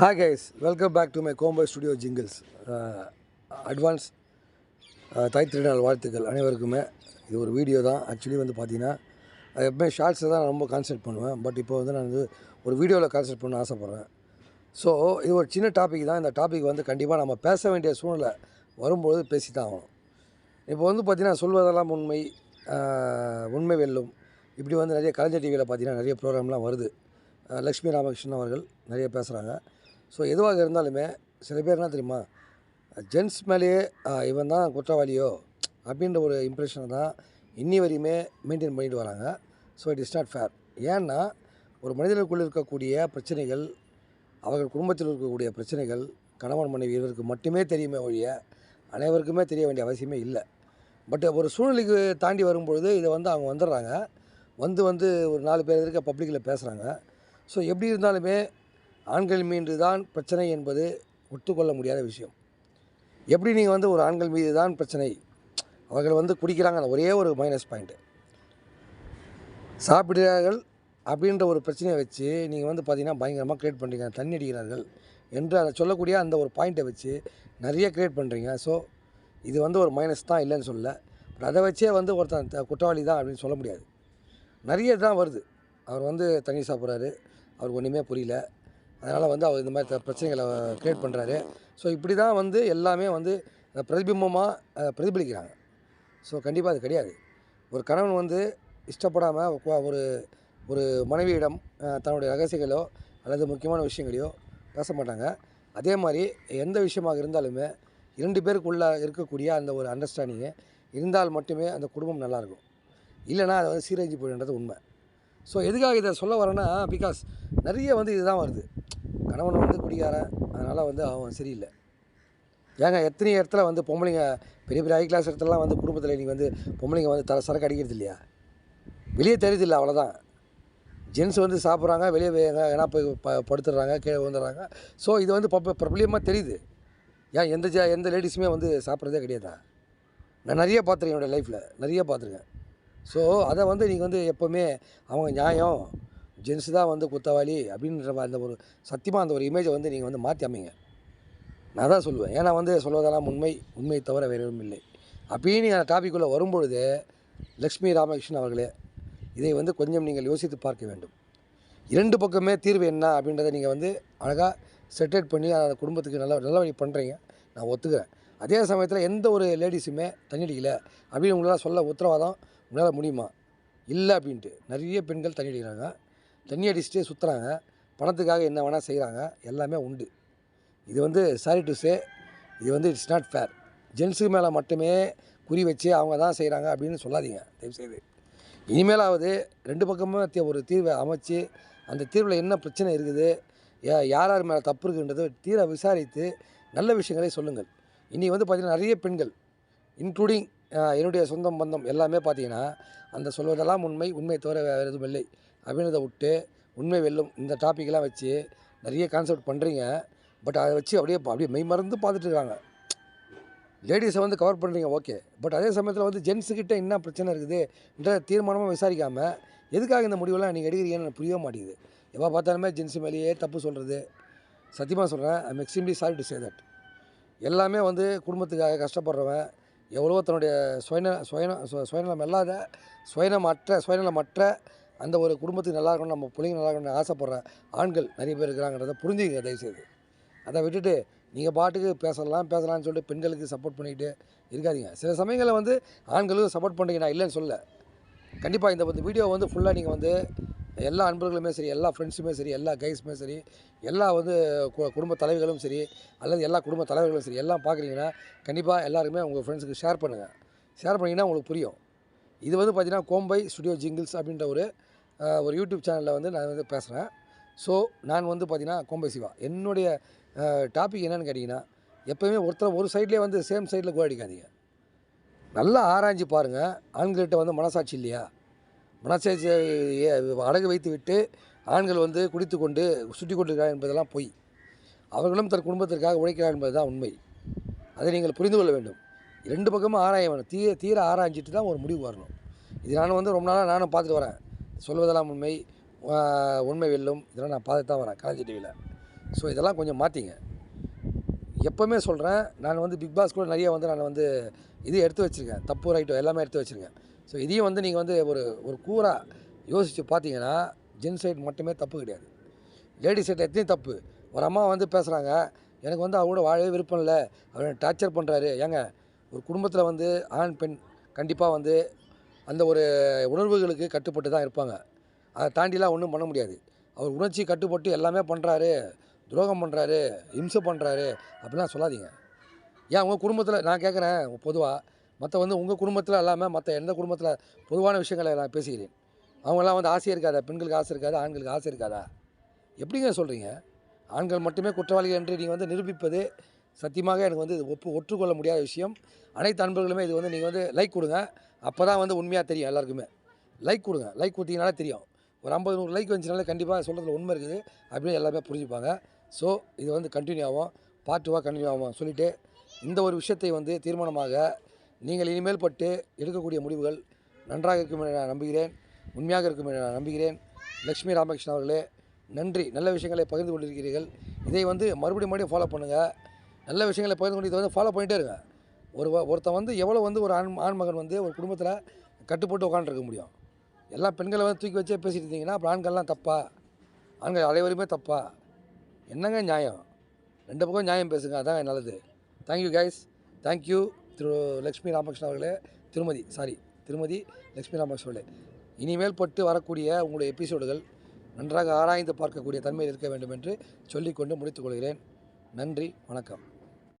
Hi guys welcome back to my Kombai studio jingles advance தாய் திருநாள் வாழ்த்துக்கள் அனைவருக்குமே. இது ஒரு வீடியோ தான். ஆக்சுவலி வந்து பார்த்தீங்கன்னா அது எப்பவுமே ஷார்ட்ஸை தான் நான் ரொம்ப கான்சென்ட் பண்ணுவேன். பட் இப்போ வந்து நான் வந்து ஒரு வீடியோவில் கான்சென்ட் பண்ண ஆசைப்பட்றேன். ஸோ இது ஒரு சின்ன டாபிக் தான். இந்த டாபிக் வந்து கண்டிப்பாக நம்ம பேச வேண்டிய சூழ்நிலை வரும்பொழுது பேசி தான் ஆகணும். இப்போ வந்து பார்த்திங்கன்னா சொல்வதெல்லாம் உண்மை உண்மை வெல்லும். இப்படி வந்து நிறைய கலைஞர் டிவியில் பார்த்தீங்கன்னா நிறைய ப்ரோக்ராம்லாம் வருது. லக்ஷ்மி ராமகிருஷ்ணன் அவர்கள் நிறைய பேசுகிறாங்க ஸோ எதுவாக இருந்தாலுமே சில பேர் என்ன தெரியுமா ஜென்ஸ் மேலேயே இவன் தான் குற்றவாளியோ அப்படின்ற ஒரு இம்ப்ரெஷனை தான் இன்னி வரையுமே மெயின்டைன் பண்ணிட்டு வராங்க. So it is not fair ஏன்னா ஒரு மனிதனுக்குள் இருக்கக்கூடிய பிரச்சனைகள் அவர்கள் குடும்பத்தில் இருக்கக்கூடிய பிரச்சனைகள் கணவன் மனைவி இவருக்கு மட்டுமே தெரியுமே ஒழிய அனைவருக்குமே தெரிய வேண்டிய அவசியமே இல்லை. பட் ஒரு சூழ்நிலைக்கு தாண்டி வரும்பொழுது இதை வந்து அவங்க வந்துடுறாங்க. வந்து வந்து ஒரு நாலு பேர் இருக்க பப்ளிக்கில் பேசுகிறாங்க ஸோ எப்படி இருந்தாலுமே ஆண்கள் மீது தான் பிரச்சனை என்பது ஒத்துக்கொள்ள முடியாத விஷயம். எப்படி நீங்கள் வந்து ஒரு ஆண்கள் மீது தான் பிரச்சனை? அவர்கள் வந்து குடிக்கிறாங்க. அந்த ஒரே ஒரு மைனஸ் பாயிண்ட்டு சாப்பிடுகிறார்கள் அப்படின்ற ஒரு பிரச்சனையை வச்சு நீங்கள் வந்து பார்த்தீங்கன்னா பயங்கரமாக க்ரியேட் பண்ணுறீங்க தண்ணி அடிக்கிறார்கள் என்று அதை சொல்லக்கூடிய அந்த ஒரு பாயிண்ட்டை வச்சு நிறைய க்ரியேட் பண்ணுறீங்க ஸோ இது வந்து ஒரு மைனஸ் தான் இல்லைன்னு சொல்லலை. பட் அதை வச்சே வந்து ஒருத்தன் குற்றவாளி தான் அப்படின்னு சொல்ல முடியாது. நிறைய தான் வருது. அவர் வந்து தண்ணி சாப்பிட்றாரு. அவருக்கு ஒன்றுமே புரியல. அதனால் வந்து அவர் இந்த மாதிரி த- பிரச்சனைகளை க்ரியேட் பண்ணுறாரு ஸோ இப்படி தான் வந்து எல்லாமே வந்து பிரதிபிம்பமாக பிரதிபலிக்கிறாங்க. ஸோ கண்டிப்பாக அது கிடையாது. ஒரு கணவன் வந்து இஷ்டப்படாமல் ஒரு ஒரு மனைவியிடம் தன்னுடைய ரகசியங்களோ அல்லது முக்கியமான விஷயங்களையோ பேச மாட்டாங்க. அதே மாதிரி எந்த விஷயமாக இருந்தாலுமே இரண்டு பேருக்குள்ளே இருக்கக்கூடிய அந்த ஒரு அண்டர்ஸ்டாண்டிங்கு இருந்தால் மட்டுமே அந்த குடும்பம் நல்லாயிருக்கும் இல்லைன்னா அது வந்து சீரழிஞ்சு போயிடுன்றது உண்மை. ஸோ எதுக்காக இதை சொல்ல வரேன்னா பிகாஸ் நிறைய வந்து இதுதான் வருது. கணவன் வந்து குடிகாரன் அதனால் வந்து அவன் சரியில்லை. ஏங்க எத்தனை இடத்துல வந்து பொம்பளைங்க பெரிய பெரிய ஹை கிளாஸ் இடத்துலலாம் வந்து குடும்பத்தில் இன்றைக்கி வந்து பொம்பளைங்க வந்து தர சரக்கு அடிக்கிறது இல்லையா? வெளியே தெரியுது இல்லை அவ்வளோதான் ஜென்ஸ் வந்து சாப்பிட்றாங்க வெளியே ஏன்னா போய் ப படுத்துடுறாங்க கீழே வந்துடுறாங்க ஸோ இது வந்து பப்ப பிரபலியமாக தெரியுது. ஏன் எந்த ஜா எந்த லேடிஸுமே வந்து சாப்பிட்றதே கிடையாதா? நான் நிறைய பார்த்துருக்கேன் என்னோடய லைஃப்பில் நிறைய பார்த்துருக்கேன். ஸோ அதை வந்து நீங்கள் வந்து எப்போவுமே அவங்க நியாயம் ஜென்ஸ் தான் வந்து குத்தவாளி அப்படின்ற அந்த ஒரு சத்தியமாக அந்த ஒரு இமேஜை வந்து நீங்கள் வந்து மாற்றி அமைங்க. நான் தான் சொல்லுவேன். ஏன்னா வந்து சொல்வதெல்லாம் உண்மை உண்மையை தவிர வேறு எதுவும் இல்லை. அப்படின்னு நீங்கள் அந்த டாபிக்குள்ளே வரும்பொழுது லக்ஷ்மி ராமகிருஷ்ணன் அவர்களே இதை வந்து கொஞ்சம் நீங்கள் யோசித்து பார்க்க வேண்டும். இரண்டு பக்கமே தீர்வு என்ன அப்படின்றத நீங்கள் வந்து அழகாக செட்டேட் பண்ணி அந்த குடும்பத்துக்கு நல்ல நல்ல வழி பண்ணுறீங்க நான் ஒத்துக்கிறேன். அதே சமயத்தில் எந்த ஒரு லேடிஸுமே தண்ணிடிக்கல அப்படின்னு உங்களால் சொல்ல உத்தரவாதம் உங்களால் முடியுமா? இல்லை அப்படின்ட்டு நிறைய பெண்கள் தண்ணி அடிக்கிறாங்க தண்ணி அடிச்சுட்டே சுற்றுறாங்க பணத்துக்காக என்ன வேணால் செய்கிறாங்க எல்லாமே உண்டு. இது வந்து சாரி டு சே இது வந்து இட்ஸ் நாட் ஃபேர் ஜென்ஸுக்கு மேலே மட்டுமே குறி வச்சு அவங்க தான் செய்கிறாங்க அப்படின்னு சொல்லாதீங்க. தயவுசெய்து. இனிமேலாவது ரெண்டு பக்கமும் ஒரு தீர்வை அமைச்சு அந்த தீர்வில் என்ன பிரச்சனை இருக்குது யா- யார் யார் மேலே தப்பு இருக்குன்றது தீர விசாரித்து நல்ல விஷயங்களை சொல்லுங்கள். இனி வந்து பார்த்திங்கன்னா நிறைய பெண்கள் இன்க்ளூடிங் என்னுடைய சொந்தம் பந்தம் எல்லாமே பார்த்தீங்கன்னா அந்த சொல்வதெல்லாம் உண்மை உண்மை தவிர வேறு எதுவும் இல்லை. அப்படின்றத விட்டு உண்மை வெல்லும் இந்த டாப்பிக்கெல்லாம் வச்சு நிறைய கான்செப்ட் பண்ணுறீங்க பட் அதை வச்சு அப்படியே அப்படியே மெய் மறந்து பார்த்துட்டு இருக்காங்க. லேடிஸை வந்து கவர் பண்ணுறீங்க ஓகே பட் அதே சமயத்தில் வந்து ஜென்ஸுக்கிட்ட என்ன பிரச்சனை இருக்குதுன்ற தீர்மானமாக விசாரிக்காமல் எதுக்காக இந்த முடிவெல்லாம் நீங்கள் எடுக்கிறீங்கன்னு புரியவே மாட்டேங்குது. எப்போ பார்த்தாலுமே ஜென்ஸ் மேலேயே தப்பு சொல்கிறது சத்தியமாக சொல்கிறேன் I'm extremely sorry to say that எல்லாமே வந்து குடும்பத்துக்காக கஷ்டப்படுறவன் எவ்வளோ தன்னுடைய சுயன சுயன சுயநலம் இல்லாத சுயநமற்ற சுயநலமற்ற அந்த ஒரு குடும்பத்துக்கு நல்லா இருக்கணும் நம்ம பிள்ளைங்க நல்லா இருக்கணும்னு ஆசைப்பட்றேன் ஆண்கள் நிறைய பேர் இருக்கிறாங்கிறத புரிஞ்சுங்க தயவுசெய்து. அதை விட்டுட்டு நீங்கள் பாட்டுக்கு பேசலாம் பேசலாம்னு சொல்லிட்டு பெண்களுக்கு சப்போர்ட் பண்ணிக்கிட்டு இருக்காதீங்க. சில சமயங்களில் வந்து ஆண்களுக்கு சப்போர்ட் பண்ணுறீங்க நான் இல்லைன்னு சொல்ல கண்டிப்பாக இந்த வந்து வீடியோ வந்து ஃபுல்லாக நீங்கள் வந்து எல்லா அன்பர்களுமே சரி எல்லா ஃப்ரெண்ட்ஸுமே சரி எல்லா கைஸுமே சரி எல்லா வந்து கு- குடும்ப தலைவர்களும் சரி அல்லது எல்லா குடும்ப தலைவர்களும் சரி எல்லாம் பார்க்குறீங்கன்னா கண்டிப்பாக எல்லாருமே உங்கள் ஃப்ரெண்ட்ஸுக்கு ஷேர் பண்ணுங்கள் ஷேர் பண்ணிங்கன்னா உங்களுக்கு புரியும். இது வந்து பார்த்திங்கன்னா கோம்பை ஸ்டுடியோ ஜிங்கிள்ஸ் அப்படின்ற ஒரு ஒரு யூடியூப் சேனலில் வந்து நான் வந்து பேசுகிறேன் ஸோ நான் வந்து பார்த்தீங்கன்னா கோம்பை சிவா. என்னுடைய டாபிக் என்னென்னு கேட்டிங்கன்னா எப்போயுமே ஒருத்தர் ஒரு சைட்லேயே வந்து சேம் சைடில் கோ அடிக்காதீங்க. நல்லா ஆராய்ஞ்சு பாருங்கள் ஆண்கள்கிட்ட வந்து மனசாட்சி இல்லையா? மனசாட்சி அடகு வைத்து விட்டு ஆண்கள் வந்து குடித்து கொண்டு சுற்றி கொண்டிருக்கிறார் என்பதெல்லாம் பொய். அவர்களும் தன் குடும்பத்திற்காக உழைக்கிறார் என்பது தான் உண்மை. அதை நீங்கள் புரிந்து கொள்ள வேண்டும். ரெண்டு பக்கமும் ஆராய வேணும். தீ தீர ஆராய்ஞ்சிட்டு தான் ஒரு முடிவு வரணும். இது நான் வந்து ரொம்ப நாளாக நானும் பார்த்துட்டு வரேன். சொல்வதெல்லாம் உண்மை உண்மை வெல்லும். இதெல்லாம் நான் பார்த்துட்டு தான் வரேன் கலைஞர் டிவியில் ஸோ இதெல்லாம் கொஞ்சம் மாற்றிங்க எப்போவுமே சொல்கிறேன் நான் வந்து பிக் பாஸ் கூட நிறைய வந்து நான் வந்து இது எடுத்து வச்சுருக்கேன். தப்பு ரைட்டோ எல்லாமே எடுத்து வச்சுருக்கேன். ஸோ இதையும் வந்து நீங்கள் வந்து ஒரு ஒரு கூறாக யோசித்து பார்த்தீங்கன்னா ஜென் சைட் மட்டுமே தப்பு கிடையாது. லேடிஸ் சைட் எத்தனையும் தப்பு. ஒரு அம்மா வந்து பேசுகிறாங்க எனக்கு வந்து அவரோட வாழவே விருப்பம் இல்லை. அவர் டார்ச்சர் பண்ணுறாரு ஏங்க ஒரு குடும்பத்தில் வந்து ஆண் பெண் கண்டிப்பாக வந்து அந்த ஒரு உணர்வுகளுக்கு கட்டுப்பட்டு தான் இருப்பாங்க. அதை தாண்டிலாம் ஒன்றும் பண்ண முடியாது. அவர் உணர்ச்சி கட்டுப்பட்டு எல்லாமே பண்ணுறாரு துரோகம் பண்ணுறாரு இம்சை பண்ணுறாரு அப்படிலாம் சொல்லாதீங்க. ஏன் உங்கள் குடும்பத்தில் நான் கேட்குறேன் பொதுவாக மற்ற வந்து உங்கள் குடும்பத்தில் இல்லாமல் மற்ற எந்த குடும்பத்தில் பொதுவான விஷயங்களை நான் பேசுகிறேன் அவங்கெல்லாம் வந்து ஆசை இருக்காதா? பெண்களுக்கு ஆசை இருக்காதா? ஆண்களுக்கு ஆசை இருக்காதா? எப்படிங்க சொல்கிறீங்க ஆண்கள் மட்டுமே குற்றவாளிகள் என்று நீங்கள் வந்து நிரூபிப்பது சத்தியமாக எனக்கு வந்து இது ஒப்பு ஒற்றுக்கொள்ள முடியாத விஷயம். அனைத்து அன்பர்களுமே இது வந்து நீங்கள் வந்து லைக் கொடுங்க. அப்போ தான் வந்து உண்மையாக தெரியும் எல்லாருக்குமே. லைக் கொடுங்க. லைக் கொடுத்தீங்கனாலே தெரியும். ஒரு ஐம்பது நூறு லைக் வந்துச்சுனாலே கண்டிப்பாக சொல்கிறதுல உண்மை இருக்குது. அப்படின்னு எல்லாருமே புரிஞ்சுப்பாங்க. ஸோ இது வந்து கண்டினியூ ஆகும். பார்ட் டூவாக கண்டினியூ ஆகும்? சொல்லிவிட்டு இந்த ஒரு விஷயத்தை வந்து தீர்மானமாக நீங்கள் இனிமேல் பட்டு எடுக்கக்கூடிய முடிவுகள் நன்றாக இருக்கும் என நான் நம்புகிறேன். உண்மையாக இருக்கும் என நான் நம்புகிறேன். லக்ஷ்மி ராமகிருஷ்ணன் அவர்களே நன்றி. நல்ல விஷயங்களை பகிர்ந்து கொண்டிருக்கிறீர்கள். இதை வந்து மறுபடியும் மறுபடியும் ஃபாலோ பண்ணுங்கள் நல்ல விஷயங்களை பகிர்ந்து கொண்டு இதை வந்து ஃபாலோ பண்ணிகிட்டே இருங்க. ஒரு ஒருத்தன் வந்து எவ்வளோ வந்து ஒரு ஆண் ஆண்மகன் வந்து ஒரு குடும்பத்தில் கட்டுப்பட்டு உட்காந்துருக்க முடியும். எல்லா பெண்களை வந்து தூக்கி வச்சே பேசிட்டு இருந்தீங்கன்னா அப்புறம் ஆண்கள்லாம் தப்பா? ஆண்கள் அனைவருமே தப்பா? என்னங்க நியாயம்? ரெண்டு பக்கம் நியாயம் பேசுங்க அதான் நல்லது. Thank you guys thank you திரு லக்ஷ்மி ராமகிருஷ்ணன் அவர்களே. திருமதி சாரி திருமதி லக்ஷ்மி ராமகிருஷ்ணன் அவர்களே. இனிமேல் பட்டு வரக்கூடிய உங்களுடைய எபிசோடுகள் நன்றாக ஆராய்ந்து பார்க்கக்கூடிய தன்மையில் இருக்க வேண்டும் என்று சொல்லிக்கொண்டு முடித்துக்கொள்கிறேன் நன்றி வணக்கம்.